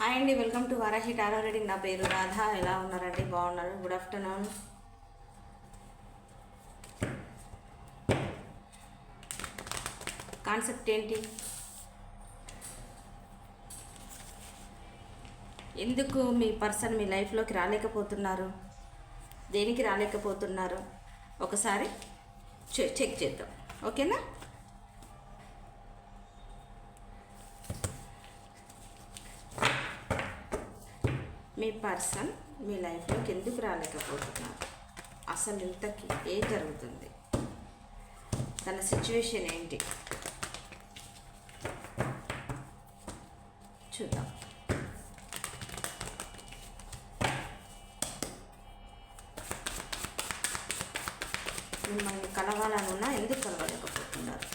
Hi అండి welcome to Varahi tarot reading. నా పేరు రాధ. ఎలా ఉన్నారండి? బాగున్నారు? Good afternoon. కాన్సెప్ట్ ఏంటి? ఎందుకు మీ పర్సన్ మీ లైఫ్లోకి రాలేకపోతున్నారు? దేనికి రాలేకపోతున్నారు? ఒకసారి చె- చెక్ చేద్దాం. ఓకేనా? మీ పర్సన్ మీ లైఫ్లోకి ఎందుకు రాలేకపోతున్నారు? అసలు ఇంతకి ఏం జరుగుతుంది? తన సిచ్యువేషన్ ఏంటి? చూద్దాం. మిమ్మల్ని కలవాలనున్నా ఎందుకు కలవలేకపోతున్నారు?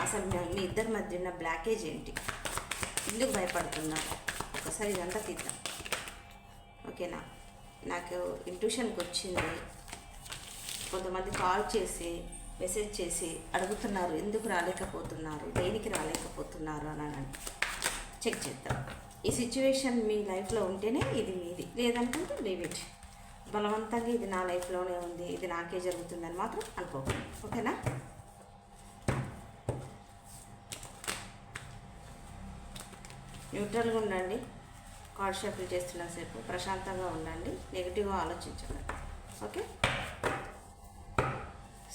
అసలు మీ మీ ఇద్దరి మధ్య ఉన్న బ్లాకేజ్ ఏంటి? ఎందుకు భయపడుతున్నారు? ఒకసారి ఇదంతా తీద్దాం. ఓకేనా? నాకు ఇంట్యూషన్కి వచ్చింది కొంతమంది కాల్ చేసి మెసేజ్ చేసి అడుగుతున్నారు ఎందుకు రాలేకపోతున్నారు దేనికి రాలేకపోతున్నారు అని అని. చెక్ చేద్దాం. ఈ సిచ్యువేషన్ మీ లైఫ్లో ఉంటేనే ఇది మీది. లేదనుకుంటే లీవ్ ఇట్ బలవంతంగా ఇది నా లైఫ్లోనే ఉంది ఇది నాకే జరుగుతుందని మాత్రం అనుకోకండి ఓకేనా? న్యూట్రల్గా ఉండండి. కార్డ్ షఫుల్ చేస్తున్న సేపు ప్రశాంతంగా ఉండండి. నెగిటివ్గా ఆలోచించండి ఓకే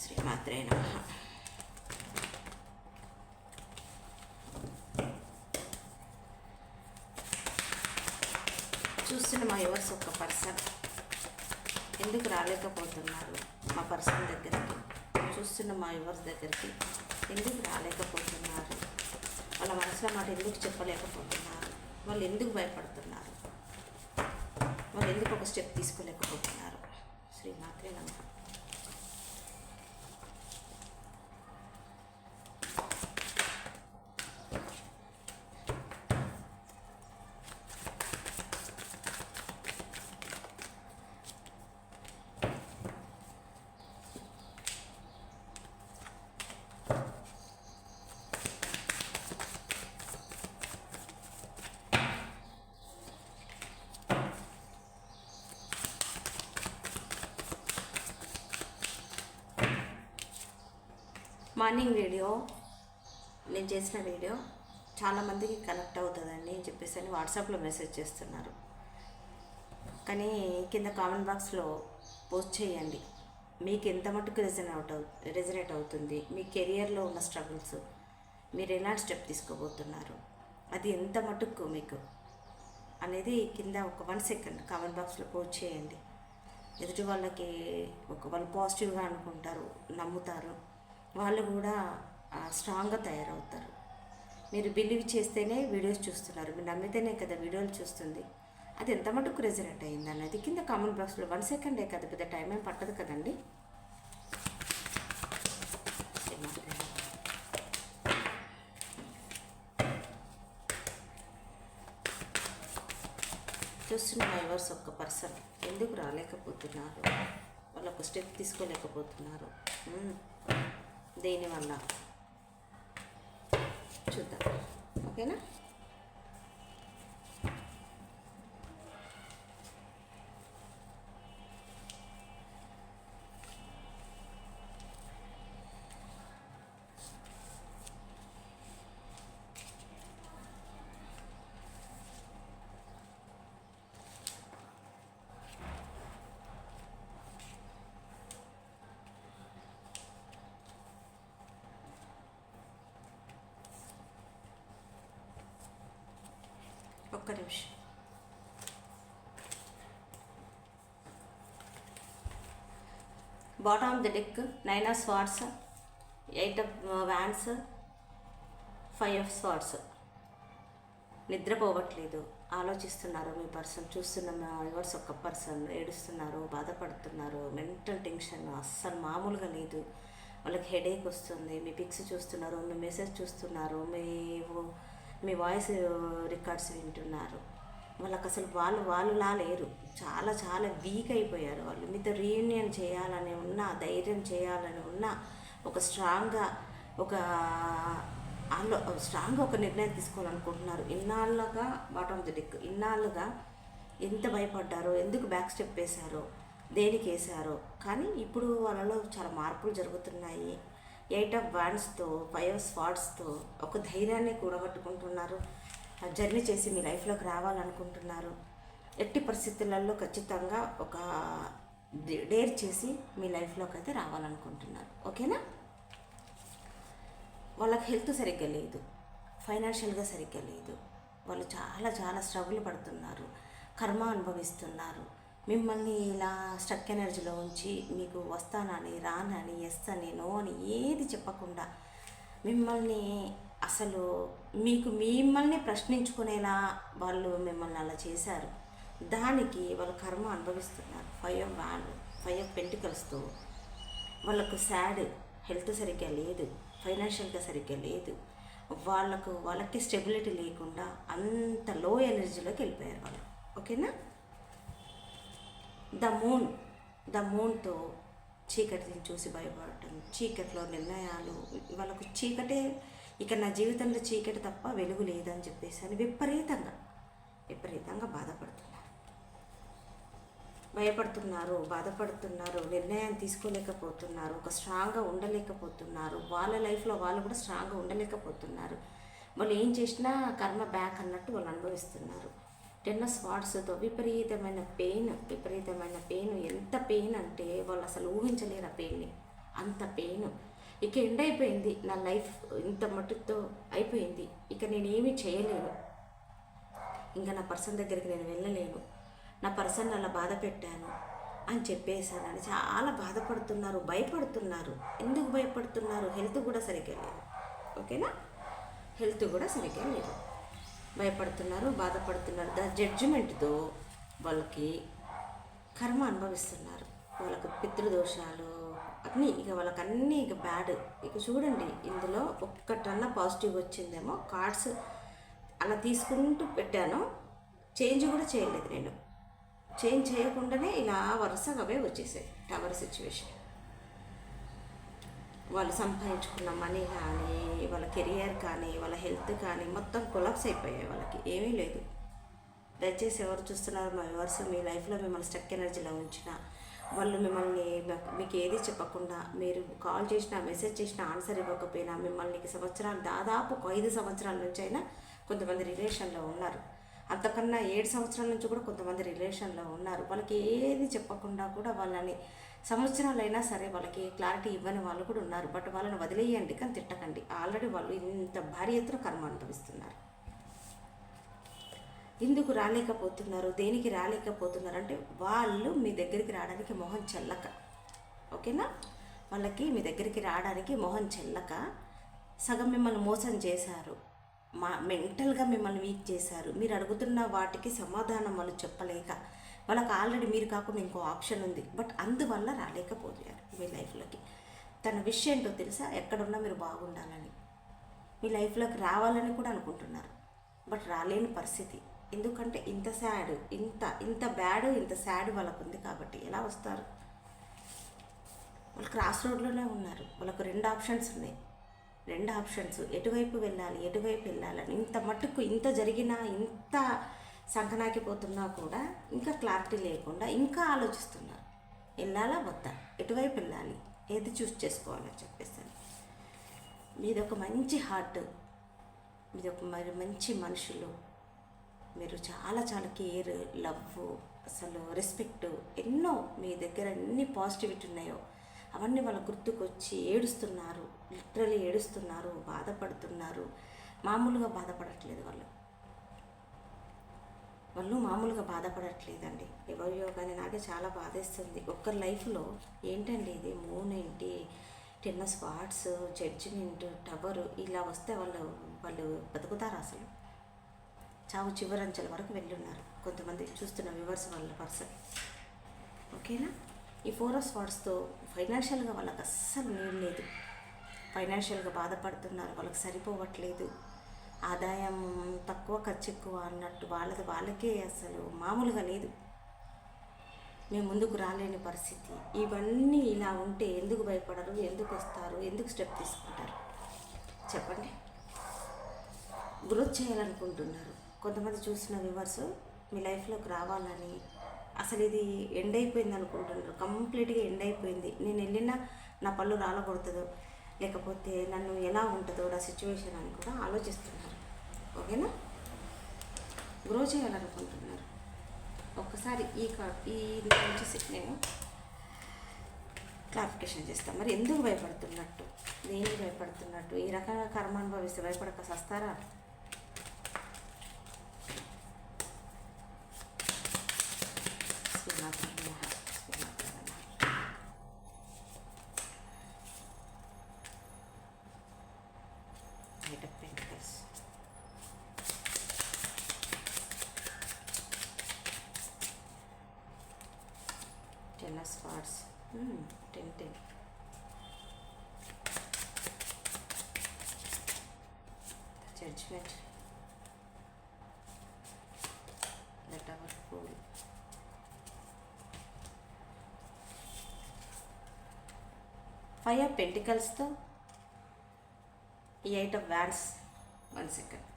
శ్రీమాత్రే నమ. చూస్తున్న మా యువర్స్ ఒక పర్సన్. ఎందుకు రాలేకపోతున్నారు మా పర్సన్ దగ్గరికి? చూస్తున్న మా యువర్స్ దగ్గరికి ఎందుకు రాలేకపోతున్నారు? వాళ్ళ మనసులో మాట ఎందుకు చెప్పలేకపోతున్నారు? వాళ్ళు ఎందుకు భయపడుతున్నారు? ఎందుకు ఒక స్టెప్ తీసుకోలేకపోతున్నారు? శ్రీమాత్రే నమః. మార్నింగ్ వీడియో నేను చేసిన వీడియో చాలామందికి కనెక్ట్ అవుతుందండి అని చెప్పేసి అని వాట్సాప్లో మెసేజ్ చేస్తున్నారు. కానీ కింద కామెంట్ బాక్స్లో పోస్ట్ చేయండి. మీకు ఎంత మటుకు రెజనేట్ అవు రెజనేట్ అవుతుంది? మీ కెరియర్లో ఉన్న స్ట్రగుల్స్ మీరు ఎలాంటి స్టెప్ తీసుకోబోతున్నారు? అది ఎంత మటుకు మీకు? అనేది కింద ఒక వన్ సెకండ్ కామెంట్ బాక్స్లో పోస్ట్ చేయండి. ఎదుటి వాళ్ళకి ఒక వాళ్ళు పాజిటివ్గా అనుకుంటారు నమ్ముతారు. వాళ్ళు కూడా స్ట్రాంగ్గా తయారవుతారు. మీరు బిలీవ్ చేస్తేనే వీడియోస్ చూస్తున్నారు. మీరు నమ్మితేనే కదా వీడియోలు చూస్తుంది. అది ఎంత మటుకు రెజనేట్ అయింది అన్నది కింద కామెంట్ బాక్స్లో వన్ సెకండే కదా పెద్ద టైం ఏం పట్టదు కదండి. చూస్తున్న డ్రైవర్స్ ఒక్క పర్సన్ ఎందుకు రాలేకపోతున్నారు? వాళ్ళు ఒక స్టెప్ తీసుకోలేకపోతున్నారు. దేనివల్ల? చూద్దాం. ఓకేనా? ఒక్క నిమిషం. Bottom of the deck nine of swords eight of wands five of swords నిద్రపోవట్లేదు. ఆలోచిస్తున్నారు మీ పర్సన్ చూస్తున్న మా ఒక్క పర్సన్ ఏడుస్తున్నారు బాధపడుతున్నారు. మెంటల్ టెన్షన్ అస్సలు మామూలుగా లేదు. వాళ్ళకి హెడేక్ వస్తుంది. మీ పిక్స్ చూస్తున్నారు మీ మెసేజ్ చూస్తున్నారు. మీ మీ వాయిస్ రికార్డ్స్ వింటున్నారు. వాళ్ళకి అసలు వాళ్ళు వాళ్ళులా లేరు. చాలా చాలా వీక్ అయిపోయారు వాళ్ళు. మీతో రీయూనియన్ చేయాలని ఉన్నా ధైర్యం చేయాలని ఉన్నా ఒక స్ట్రాంగ్గా ఒక ఆలో స్ట్రాంగ్గా ఒక నిర్ణయం తీసుకోవాలనుకుంటున్నారు. ఇన్నాళ్ళుగా బాటమ్ ఆఫ్ ది డెక్ ఇన్నాళ్ళుగా ఎంత భయపడ్డారో ఎందుకు బ్యాక్ స్టెప్ వేశారో దేనికి వేశారో. కానీ ఇప్పుడు వాళ్ళలో చాలా మార్పులు జరుగుతున్నాయి. ఎయిట్ ఆఫ్ బ్యాండ్స్తో ఫైవ్ ఆఫ్ స్పాట్స్తో ఒక ధైర్యాన్ని కూడగట్టుకుంటున్నారు. జర్నీ చేసి మీ లైఫ్లోకి రావాలనుకుంటున్నారు. ఎట్టి పరిస్థితులలో ఖచ్చితంగా ఒక డేర్ చేసి మీ లైఫ్లోకి అయితే రావాలనుకుంటున్నారు. ఓకేనా వాళ్ళకి హెల్త్ సరిగ్గా లేదు. ఫైనాన్షియల్గా సరిగ్గా లేదు. వాళ్ళు చాలా చాలా స్ట్రగుల్ పడుతున్నారు. కర్మ అనుభవిస్తున్నారు. మిమ్మల్ని ఇలా స్ట్రక్ ఎనర్జీలో ఉంచి మీకు వస్తానని రానని ఎస్ అని నో అని ఏది చెప్పకుండా మిమ్మల్ని అసలు మీకు మిమ్మల్ని ప్రశ్నించుకునేలా వాళ్ళు మిమ్మల్ని అలా చేశారు. దానికి వాళ్ళు కర్మ అనుభవిస్తున్నారు. Five of wand five of పెంటికల్స్తో వాళ్ళకు సాడ్ హెల్త్ సరిగ్గా లేదు ఫైనాన్షియల్గా సరిగ్గా లేదు. వాళ్ళకు వాళ్ళకి స్టెబిలిటీ లేకుండా అంత లో ఎనర్జీలోకి వెళ్ళిపోయారు వాళ్ళు. ఓకేనా ద మూన్ ద మూన్తో చీకటిని చూసి భయపడటం చీకటిలో నిర్ణయాలు వాళ్ళకు చీకటే ఇక నా జీవితంలో చీకటి తప్ప వెలుగు లేదని చెప్పేసి అని విపరీతంగా విపరీతంగా బాధపడుతున్నారు. భయపడుతున్నారు బాధపడుతున్నారు నిర్ణయం తీసుకోలేకపోతున్నారు ఒక స్ట్రాంగ్గా ఉండలేకపోతున్నారు వాళ్ళ లైఫ్లో వాళ్ళు కూడా స్ట్రాంగ్గా ఉండలేకపోతున్నారు. వాళ్ళు ఏం చేసినా కర్మ బ్యాక్ అన్నట్టు వాళ్ళు అనుభవిస్తున్నారు. టెన్నస్ స్పాట్స్తో విపరీతమైన పెయిన్ విపరీతమైన పెయిన్. ఎంత పెయిన్ అంటే వాళ్ళు అసలు ఊహించలేరు ఆ పెయిన్ని. అంత పెయిన్. ఇక ఎండ్ అయిపోయింది. నా లైఫ్ ఇంత మట్టుతో అయిపోయింది. ఇక నేనేమీ చేయలేను. ఇంకా నా పర్సన్ దగ్గరికి నేను వెళ్ళలేను. నా పర్సన్ అలా బాధ పెట్టాను అని చెప్పేశానని చాలా బాధపడుతున్నారు భయపడుతున్నారు. ఎందుకు భయపడుతున్నారు? హెల్త్ కూడా సరిగ్గా లేదు. ఓకేనా? హెల్త్ కూడా సరిగ్గా లేదు. భయపడుతున్నారు బాధపడుతున్నారు. దా జడ్జిమెంట్తో వాళ్ళకి కర్మ అనుభవిస్తున్నారు. వాళ్ళకు పితృదోషాలు అన్నీ ఇక వాళ్ళకి అన్నీ ఇక బ్యాడ్. ఇక చూడండి ఇందులో ఒక్కటన్నా పాజిటివ్ వచ్చిందేమో కార్డ్స్ అలా తీసుకుంటూ పెట్టాను. చేంజ్ కూడా చేయలేదు నేను. చేంజ్ చేయకుండానే ఇలా వరుసగా అవే వచ్చేసాయి టవర్ సిచ్యువేషన్. వాళ్ళు సంపాదించుకున్న మనీ కానీ వాళ్ళ కెరియర్ కానీ వాళ్ళ హెల్త్ కానీ మొత్తం కొలాప్స్ అయిపోయాయి వాళ్ళకి. ఏమీ లేదు. దయచేసి ఎవరు చూస్తున్నారు మా వ్యూవర్స్ మీ లైఫ్లో మిమ్మల్ని స్టక్ ఎనర్జీలో ఉంచిన వాళ్ళు మిమ్మల్ని మీకు ఏది చెప్పకుండా మీరు కాల్ చేసినా మెసేజ్ చేసినా ఆన్సర్ ఇవ్వకపోయినా మిమ్మల్ని సంవత్సరాలు దాదాపు ఒక ఐదు సంవత్సరాల నుంచి అయినా కొంతమంది రిలేషన్లో ఉన్నారు. అంతకన్నా ఏడు సంవత్సరాల నుంచి కూడా కొంతమంది రిలేషన్లో ఉన్నారు. వాళ్ళకి ఏది చెప్పకుండా కూడా వాళ్ళని సంవత్సరాలైనా సరే వాళ్ళకి క్లారిటీ ఇవ్వని వాళ్ళు కూడా ఉన్నారు. బట్ వాళ్ళని వదిలేయండి కానీ తిట్టకండి. ఆల్రెడీ వాళ్ళు ఇంత భారీ ఎత్తున కర్మ అనుభవిస్తున్నారు. ఎందుకు రాలేకపోతున్నారు? దేనికి రాలేకపోతున్నారు? అంటే వాళ్ళు మీ దగ్గరికి రావడానికి మొహం చెల్లక. ఓకేనా? వాళ్ళకి మీ దగ్గరికి రావడానికి మొహం చెల్లక. సగం మిమ్మల్ని మోసం చేశారు. మా మెంటల్గా మిమ్మల్ని వీక్ చేశారు. మీరు అడుగుతున్న వాటికి సమాధానం వాళ్ళు చెప్పలేక వాళ్ళకి ఆల్రెడీ మీరు కాకుండా ఇంకో ఆప్షన్ ఉంది. బట్ అందువల్ల రాలేకపోయారు మీ లైఫ్లోకి. తన విషయం ఏంటో తెలుసా? ఎక్కడున్నా మీరు బాగుండాలని. మీ లైఫ్లోకి రావాలని కూడా అనుకుంటున్నారు. బట్ రాలేని పరిస్థితి. ఎందుకంటే ఇంత సాడ్ ఇంత ఇంత బ్యాడ్ ఇంత సాడ్ వాళ్ళకు ఉంది కాబట్టి ఎలా వస్తారు? వాళ్ళు క్రాస్ రోడ్లోనే ఉన్నారు. వాళ్ళకు రెండు ఆప్షన్స్ ఉన్నాయి. రెండు ఆప్షన్స్. ఎటువైపు వెళ్ళాలి ఎటువైపు వెళ్ళాలని. ఇంత మట్టుకు ఇంత జరిగినా ఇంత సంకనాకిపోతున్నా కూడా ఇంకా క్లారిటీ లేకుండా ఇంకా ఆలోచిస్తున్నారు. వెళ్ళాలా వద్దా? ఎటువైపు వెళ్ళాలి? ఏది చూస్ చేసుకోవాలని చెప్పేసి మీది ఒక మంచి హార్ట్ మీది ఒక మరి మంచి మనుషులు మీరు చాలా చాలా కేర్ లవ్ అసలు రెస్పెక్ట్ ఎన్నో మీ దగ్గర ఎన్ని పాజిటివిటీ ఉన్నాయో అవన్నీ వాళ్ళ గుర్తుకొచ్చి ఏడుస్తున్నారు. లిటరలీ ఏడుస్తున్నారు. బాధపడుతున్నారు. మామూలుగా బాధపడట్లేదు వాళ్ళు. వాళ్ళు మామూలుగా బాధపడట్లేదండి. ఎవరియో కానీ నాకే చాలా బాధేస్తుంది. ఒక్క లైఫ్లో ఏంటండి ఇది? మూన్ ఏంటి? టెన్న స్పాట్స్ జడ్జిమెంట్ టవరు ఇలా వస్తే వాళ్ళు వాళ్ళు బతుకుతారు అసలు? చావు చివరంచెల వరకు వెళ్ళున్నారు. కొంతమంది చూస్తున్న వ్యూవర్స్ వాళ్ళ పర్సన్. ఓకేనా? ఈ ఫోర్ ఆఫ్ స్పాట్స్తో ఫైనాన్షియల్గా వాళ్ళకి అస్సలు నీడ్ లేదు. ఫైనాన్షియల్గా బాధపడుతున్నారు వాళ్ళకి సరిపోవట్లేదు. ఆదాయం తక్కువ ఖర్చు ఎక్కువ అన్నట్టు వాళ్ళది వాళ్ళకే అసలు మామూలుగా లేదు. మేము ముందుకు రాలేని పరిస్థితి. ఇవన్నీ ఇలా ఉంటే ఎందుకు భయపడరు ఎందుకు వస్తారు ఎందుకు స్టెప్ తీసుకుంటారు? చెప్పండి. గ్రోత్ చేయాలనుకుంటున్నారు. కొంతమంది చూసిన వ్యూవర్స్ మీ లైఫ్లోకి రావాలని అసలు ఇది ఎండ్ అయిపోయింది అనుకుంటున్నారు. కంప్లీట్గా ఎండ్ అయిపోయింది నేను వెళ్ళినా నా పళ్ళు రాలకూడదు లేకపోతే నన్ను ఎలా ఉంటుందో నా సిచ్యువేషన్ అని కూడా ఆలోచిస్తున్నారు. ఓకేనా? గ్రో చేయాలనుకుంటున్నారు. ఒక్కసారి ఈ ఈ వచ్చేసి నేను క్లారిఫికేషన్ చేస్తాను మరి ఎందుకు భయపడుతున్నట్టు? దేనికి భయపడుతున్నట్టు? ఈ రకంగా కర్మ అనుభవిస్తే భయపడక సస్తారా? ఫైవ్ ఆఫ్ పెంటికల్స్తో ఈ eight of wands one second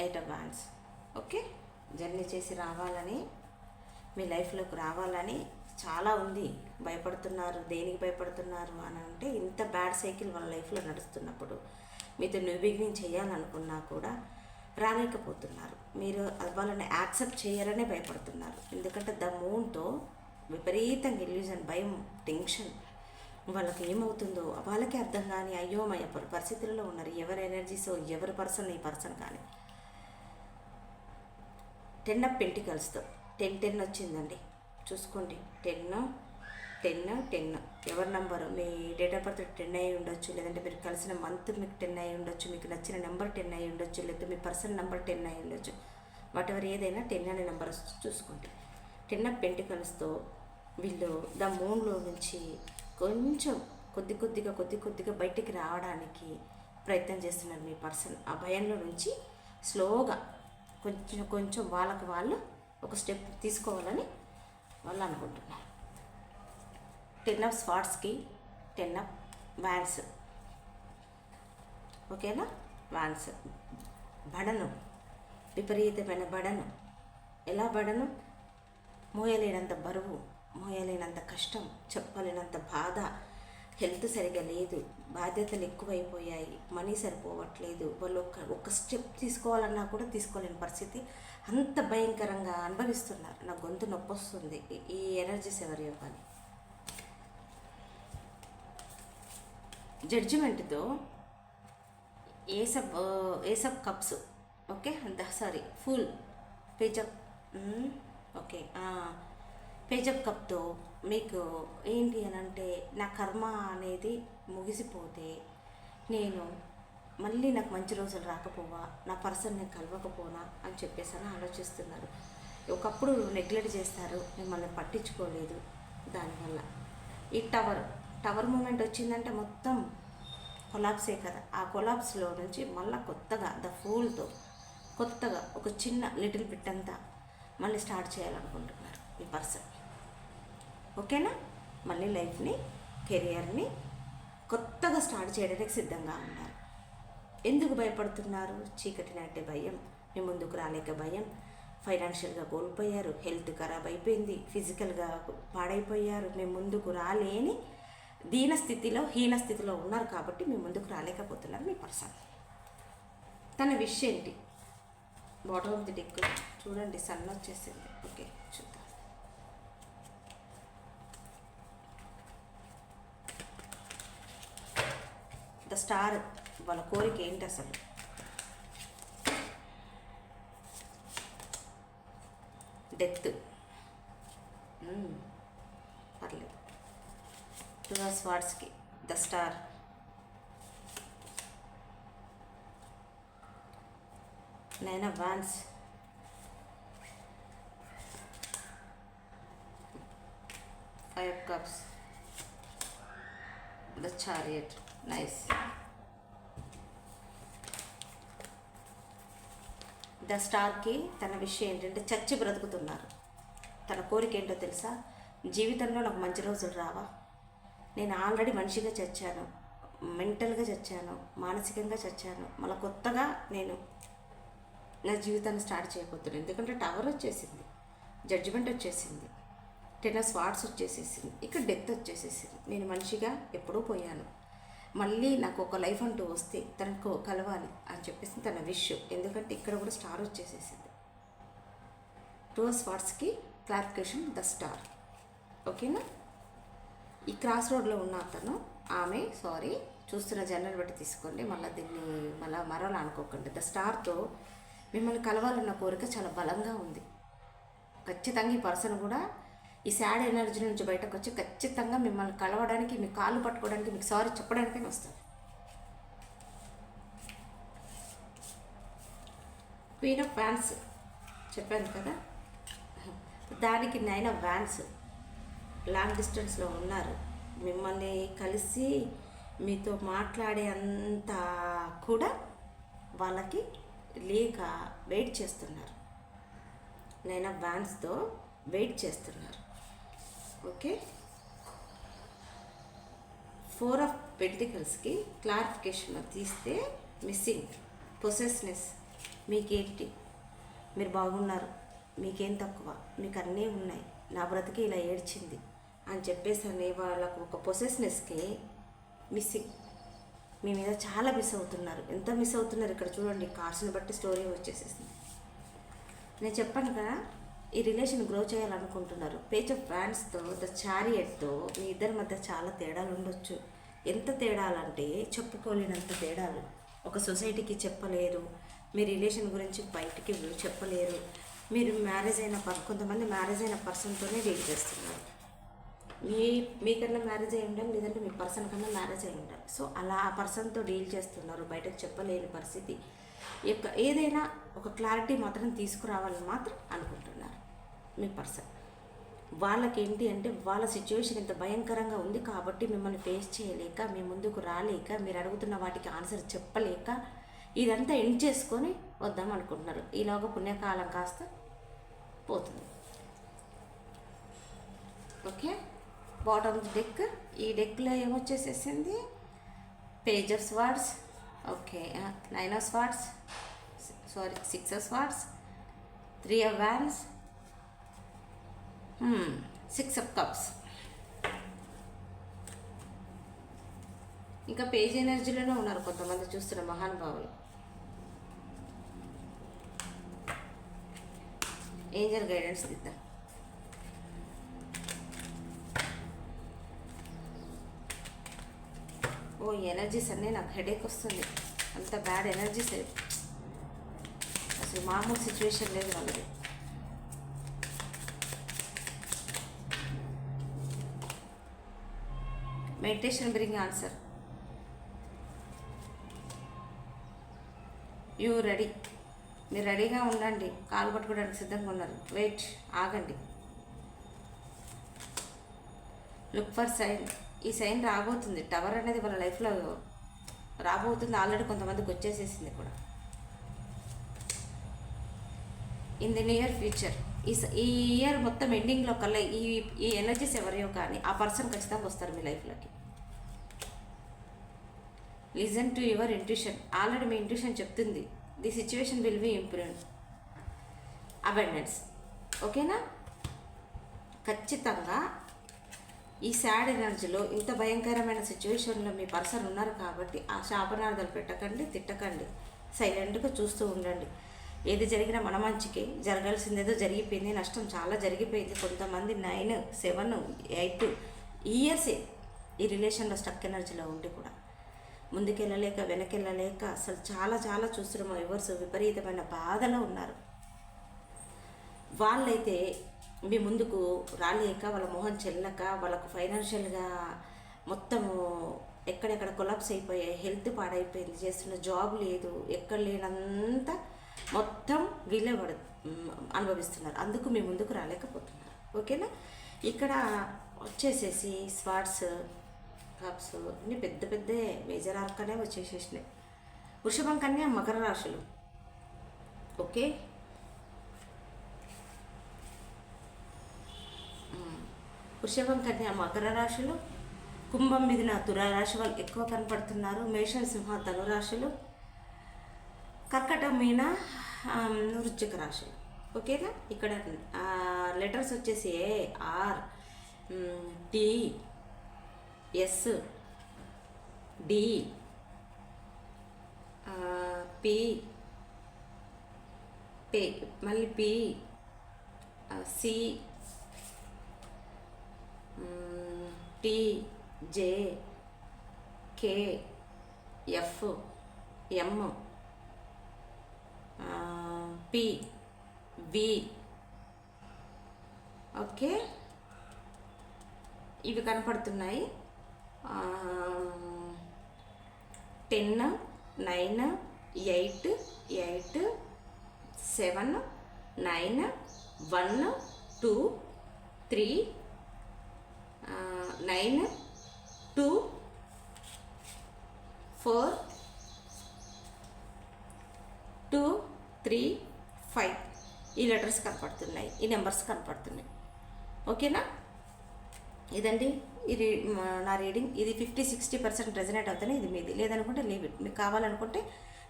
eight of wands okay journey చేసి రావాలని మీ లైఫ్లోకి రావాలని చాలా ఉంది. భయపడుతున్నారు. దేనికి భయపడుతున్నారు అని అంటే ఇంత బ్యాడ్ సైకిల్ వాళ్ళ లైఫ్లో నడుస్తున్నప్పుడు. మీతో న్యూ బిగినింగ్ చేయాలనుకున్నా కూడా రాలేకపోతున్నారు. మీరు అది వాళ్ళని యాక్సెప్ట్ చేయాలనే భయపడుతున్నారు. ఎందుకంటే ద మూన్తో విపరీతంగా ఇల్యూజన్ భయం టెన్షన్. వాళ్ళకి ఏమవుతుందో వాళ్ళకే అర్థం కానీ అయ్యోమయ పరి- పరిస్థితుల్లో ఉన్నారు. ఎవరి ఎనర్జీసో ఎవరి పర్సన్ ఈ పర్సన్ కానీ. టెన్ అప్ పెంటికల్స్తో. టెన్ టెన్ వచ్చిందండి. చూసుకోండి. Ten ten ten. ఎవరి నంబరు? మీ డేట్ ఆఫ్ బర్త్ టెన్ అయి ఉండొచ్చు. లేదంటే మీరు కలిసిన మంత్ మీకు టెన్ అయి ఉండొచ్చు. మీకు నచ్చిన నెంబర్ టెన్ అయి ఉండొచ్చు. లేకపోతే మీ పర్సన్ నెంబర్ టెన్ అయి ఉండొచ్చు. వాట్ ఎవర్ ఏదైనా టెన్ అనే నెంబర్ చూసుకోండి. టెన్ ఆఫ్ వీళ్ళు ద మూన్లో నుంచి కొంచెం కొద్ది కొద్దిగా కొద్ది కొద్దిగా బయటికి రావడానికి ప్రయత్నం చేస్తున్నారు మీ పర్సన్. ఆ భయంలో నుంచి స్లోగా కొంచెం కొంచెం వాళ్ళకి వాళ్ళు ఒక స్టెప్ తీసుకోవాలని వాళ్ళు అనుకుంటున్నారు. టెన్ అఫ్ స్పాట్స్కి టెన్ అప్ వ్యాన్స్. ఓకేనా? వ్యాన్స్. బడను. విపరీతమైన బడను. ఎలా బడను? మోయలేనంత బరువు మోయలేనంత కష్టం చెప్పలేనంత బాధ. హెల్త్ సరిగా లేదు బాధ్యతలు ఎక్కువైపోయాయి మనీ సరిపోవట్లేదు. వాళ్ళు ఒక ఒక స్టెప్ తీసుకోవాలన్నా కూడా తీసుకోలేని పరిస్థితి. అంత భయంకరంగా అనుభవిస్తున్నారు. నా గొంతు నొప్పి వస్తుంది ఈ- ఎనర్జీస్ ఎవరి ఇవ్వాలి. జడ్జిమెంట్తో ace of ace of cups. Okay? Sorrowful. Page of okay page of కప్తో మీకు ఏంటి అని అంటే నా కర్మ అనేది ముగిసిపోతే నేను మళ్ళీ నాకు మంచి రోజులు రాకపోవా నా పర్సన్ నేను కలవకపోనా అని చెప్పేసి అని ఆలోచిస్తున్నారు. ఒకప్పుడు నెగ్లెక్ట్ చేస్తారు మిమ్మల్ని పట్టించుకోలేదు దానివల్ల. ఈ టవర్ టవర్ మూమెంట్ వచ్చిందంటే మొత్తం కొలాప్సే కదా. ఆ కొలాప్స్లో నుంచి మళ్ళీ కొత్తగా ద ఫూల్తో కొత్తగా ఒక చిన్న లిటిల్ బిట్ అంతా మళ్ళీ స్టార్ట్ చేయాలనుకుంటున్నారు ఈ పర్సన్. ఓకేనా? మళ్ళీ లైఫ్ని కెరియర్ని కొత్తగా స్టార్ట్ చేయడానికి సిద్ధంగా ఉన్నారు. ఎందుకు భయపడుతున్నారు? చీకటి నాటే భయం మీ ముందుకు రాలేక భయం. ఫైనాన్షియల్గా కోల్పోయారు హెల్త్ ఖరాబ్ అయిపోయింది ఫిజికల్గా పాడైపోయారు మీ ముందుకు రాలేని దీన స్థితిలో హీన స్థితిలో ఉన్నారు కాబట్టి మీ ముందుకు రాలేకపోతున్నారు మీ పర్సన్. తన విష్ ఏంటి? Bottom of the deck. చూడండి సన్ వచ్చేసింది. ఓకే చూద్దాం. ద స్టార్ వాళ్ళ కోరిక ఏంటి అసలు? డెత్. పర్లేదు. Two hours వార్డ్స్కి the star. Nine of wands. Five cups the chariot nice the స్టార్కి తన విషయం ఏంటంటే చచ్చి బ్రతుకుతున్నారు. తన కోరిక ఏంటో తెలుసా? జీవితంలో నాకు మంచి రోజులు రావా. నేను ఆల్రెడీ మనిషిగా చచ్చాను. మెంటల్గా చచ్చాను. మానసికంగా చచ్చాను. మళ్ళీ కొత్తగా నేను నా జీవితాన్ని స్టార్ట్ చేయబోతున్నాను. ఎందుకంటే టవర్ వచ్చేసింది. జడ్జిమెంట్ వచ్చేసింది. టెన్ వార్డ్స్ వచ్చేసేసింది. ఇక్కడ డెత్ వచ్చేసేసింది. నేను మనిషిగా ఎప్పుడూ పోయాను. మళ్ళీ నాకు ఒక లైఫ్ అంటూ వస్తే తనకు కలవాలి అని చెప్పేసి తన విష్. ఎందుకంటే ఇక్కడ కూడా స్టార్ వచ్చేసేసింది. టూ వార్డ్స్కి క్లారిఫికేషన్ ద స్టార్. ఓకేనా? ఈ క్రాస్ రోడ్లో ఉన్న అతను ఆమె సారీ చూస్తున్న జనరల్ బట్టి తీసుకోండి. మళ్ళీ దీన్ని మళ్ళీ మరోలా అనుకోకండి. ద స్టార్తో మిమ్మల్ని కలవాలన్న కోరిక చాలా బలంగా ఉంది. ఖచ్చితంగా ఈ పర్సన్ కూడా ఈ శాడ్ ఎనర్జీ నుంచి బయటకు వచ్చి ఖచ్చితంగా మిమ్మల్ని కలవడానికి మీ కాళ్ళు పట్టుకోవడానికి మీకు సారీ చెప్పడానికి వస్తారు క్వీన్ ఆఫ్ వ్యాన్స్ చెప్పాను కదా? దానికి నైన్ ఆఫ్ వ్యాన్స్ లాంగ్ డిస్టెన్స్లో ఉన్నారు. మిమ్మల్ని కలిసి మీతో మాట్లాడే అంత కూడా వాళ్ళకి లేక వెయిట్ చేస్తున్నారు. నైన్ ఆఫ్ వ్యాన్స్తో వెయిట్ చేస్తున్నారు. ఓకే. ఫోర్ ఆఫ్ పెంటికల్స్కి క్లారిఫికేషన్ తీస్తే మిస్సింగ్ పొసెస్నెస్ మీకేంటి? మీరు బాగున్నారు మీకేం తక్కువ మీకు అన్నీ ఉన్నాయి నా బ్రతికి ఇలా ఏడ్చింది అని చెప్పేసి అనే వాళ్ళకు ఒక పొసెస్నెస్కి మిస్సింగ్ మీ మీద చాలా మిస్ అవుతున్నారు. ఎంత మిస్ అవుతున్నారు ఇక్కడ చూడండి కార్స్ని బట్టి స్టోరీ వచ్చేసేసింది. నేను చెప్పాను కదా ఈ రిలేషన్ గ్రో చేయాలనుకుంటున్నారు. పేజ్ ఆఫ్ ఫ్యాన్స్తో ద చారియట్తో మీ ఇద్దరి మధ్య చాలా తేడాలు ఉండొచ్చు. ఎంత తేడాలంటే చెప్పుకోలేనంత తేడాలు. ఒక సొసైటీకి చెప్పలేరు. మీ రిలేషన్ గురించి బయటికి చెప్పలేరు. మీరు మ్యారేజ్ అయిన పర్ కొంతమంది మ్యారేజ్ అయిన పర్సన్తోనే డీల్ చేస్తున్నారు. మీ మీకన్నా మ్యారేజ్ అయి ఉండాలి లేదంటే మీ పర్సన్ కన్నా మ్యారేజ్ అయి ఉండాలి. సో అలా ఆ పర్సన్తో డీల్ చేస్తున్నారు. బయటకు చెప్పలేని పరిస్థితి. యొక్క ఏదైనా ఒక క్లారిటీ మాత్రం తీసుకురావాలని మాత్రం అనుకుంటున్నారు. మీ పర్సన్. వాళ్ళకి ఏంటి అంటే వాళ్ళ సిచ్యువేషన్ ఇంత భయంకరంగా ఉంది కాబట్టి మిమ్మల్ని ఫేస్ చేయలేక మీ ముందుకు రాలేక మీరు అడుగుతున్న వాటికి ఆన్సర్ చెప్పలేక ఇదంతా ఎండ్ చేసుకొని వద్దాం అనుకుంటున్నారు. ఈలోగా పుణ్యకాలం కాస్త పోతుంది. ఓకే? బాటమ్ డెక్ ఈ డెక్లో ఏమొచ్చేసేసింది? Page of swords okay. Nine of swords sorry six of swords three of wands six of cups ఇంకా పేజ్ ఎనర్జీలోనే ఉన్నారు కొంతమంది చూస్తున్న మహానుభావులు ఏంజల్ గైడెన్స్ దిద్దాం ఓ ఎనర్జీస్ అన్నీ నాకు హెడేక్ వస్తుంది. అంత బ్యాడ్ ఎనర్జీస్ అసలు మామూలు సిచ్యువేషన్ లేదు వాళ్ళది. Meditation bring answer you ready మీరు రెడీగా ఉండండి. కాలు పట్టుకోవడానికి సిద్ధంగా ఉన్నారు. వెయిట్ ఆగండి. లుక్ ఫర్ సైన్ ఈ సైన్ రాబోతుంది. టవర్ అనేది మన లైఫ్లో రాబోతుంది. ఆల్రెడీ కొంతమందికి వచ్చేసేసింది కూడా. ఇన్ ది నియర్ ఫ్యూచర్ ఈ స- ఈ ఇయర్ మొత్తం ఎండింగ్లో కల్లా ఈ ఈ ఎనర్జీస్ ఎవరియో కానీ ఆ పర్సన్ ఖచ్చితంగా వస్తారు మీ లైఫ్లోకి listen to your intuition already me intuition చెప్తుంది. The situation will be improve abundance ఓకేనా ఖచ్చితంగా ఈ శాడ్ ఎనర్జీలో ఇంత భయంకరమైన సిచ్యువేషన్లో మీ పర్సన్ ఉన్నారు కాబట్టి ఆ శాపనార్థాలు పెట్టకండి తిట్టకండి. సైలెంట్గా చూస్తూ ఉండండి. ఏది జరిగినా మన మంచికి. జరగాల్సిందేదో జరిగిపోయింది. నష్టం చాలా జరిగిపోయింది. కొంతమంది నైన్ సెవెన్ ఎయిట్ ఇయర్సే ఈ రిలేషన్లో స్టక్ ఎనర్జీలో ఉండి కూడా. ముందుకెళ్ళలేక వెనకెళ్ళలేక అసలు చాలా చాలా చూస్తున్నాం ఎవరు విపరీతమైన బాధలో ఉన్నారు. వాళ్ళైతే మీ ముందుకు రాలేక వాళ్ళ మొహం చెల్లక వాళ్ళకు ఫైనాన్షియల్గా మొత్తము ఎక్కడెక్కడ కొలాప్స్ అయిపోయాయి హెల్త్ పాడైపోయింది చేస్తున్న జాబ్ లేదు ఎక్కడ లేనంత మొత్తం వీళ్ళే పడ అనుభవిస్తున్నారు. అందుకు మేము ముందుకు రాలేకపోతున్నారు ఓకేనా? ఇక్కడ వచ్చేసేసి స్వాట్స్ కప్స్ అన్ని పెద్ద పెద్ద మేజర్ ఆర్కనే వచ్చేసేసినాయి. వృషభం కన్యా మకర రాశులు. ఓకే? వృషభం కన్యా మకర రాశులు. కుంభం మిథున తులారాశి వాళ్ళు ఎక్కువ కనపడుతున్నారు. మేషం సింహ ధనురాశులు. కర్కటమైన మీన వృశ్చిక రాశి. ఓకేనా ఇక్కడ లెటర్స్ వచ్చేసి A R T S D P pay మళ్ళీ P C T J K F M P V. Okay. ఇవి కనపడుతున్నాయి. Ten nine eight eight seven nine one two three nine two four two three five. ఈ letters కనపడుతున్నాయి ఈ numbers కనపడుతున్నాయి. ఓకేనా? ఇదండి ఇది నా రీడింగ్. ఇది ఫిఫ్టీ సిక్స్టీ పర్సెంట్ రెజనేట్ అవుతుంది ఇది మీది. లేదనుకుంటే లీవ్ ఇట్. మీకు కావాలనుకుంటే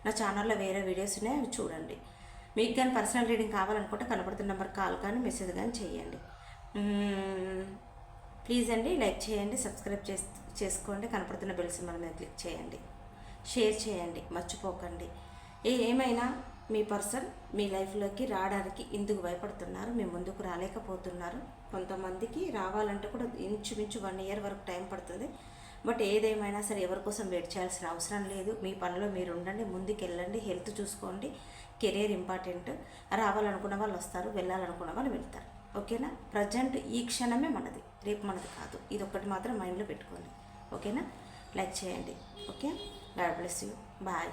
నా ఛానల్లో వేరే వీడియోస్ ఉన్నాయి అవి చూడండి. మీకు కానీ పర్సనల్ రీడింగ్ కావాలనుకుంటే కనపడుతున్న నెంబర్ కాల్ కానీ మెసేజ్ కానీ చేయండి. ప్లీజ్ అండి లైక్ చేయండి సబ్స్క్రైబ్ చేస్ చేసుకోండి. కనపడుతున్న బెల్ సింబల్ మీద క్లిక్ చేయండి. షేర్ చేయండి. మర్చిపోకండి. ఏ ఏమైనా మీ పర్సన్ మీ లైఫ్లోకి రావడానికి ఇందుకు భయపడుతున్నారు మీ ముందుకు రాలేకపోతున్నారు. కొంతమందికి రావాలంటే కూడా ఇంచుమించు వన్ ఇయర్ వరకు టైం పడుతుంది. బట్ ఏదేమైనా సరే ఎవరి కోసం వెయిట్ చేయాల్సిన అవసరం లేదు. మీ పనిలో మీరు ఉండండి ముందుకు వెళ్ళండి హెల్త్ చూసుకోండి కెరీర్ ఇంపార్టెంట్. రావాలనుకున్న వాళ్ళు వస్తారు వెళ్ళాలనుకున్న వాళ్ళు వెళ్తారు. ఓకేనా? ప్రజెంట్ ఈ క్షణమే మనది రేపు మనది కాదు. ఇది ఒక్కటి మాత్రం మైండ్లో పెట్టుకోండి. ఓకేనా? లైక్ చేయండి. Okay? God bless you. Bye.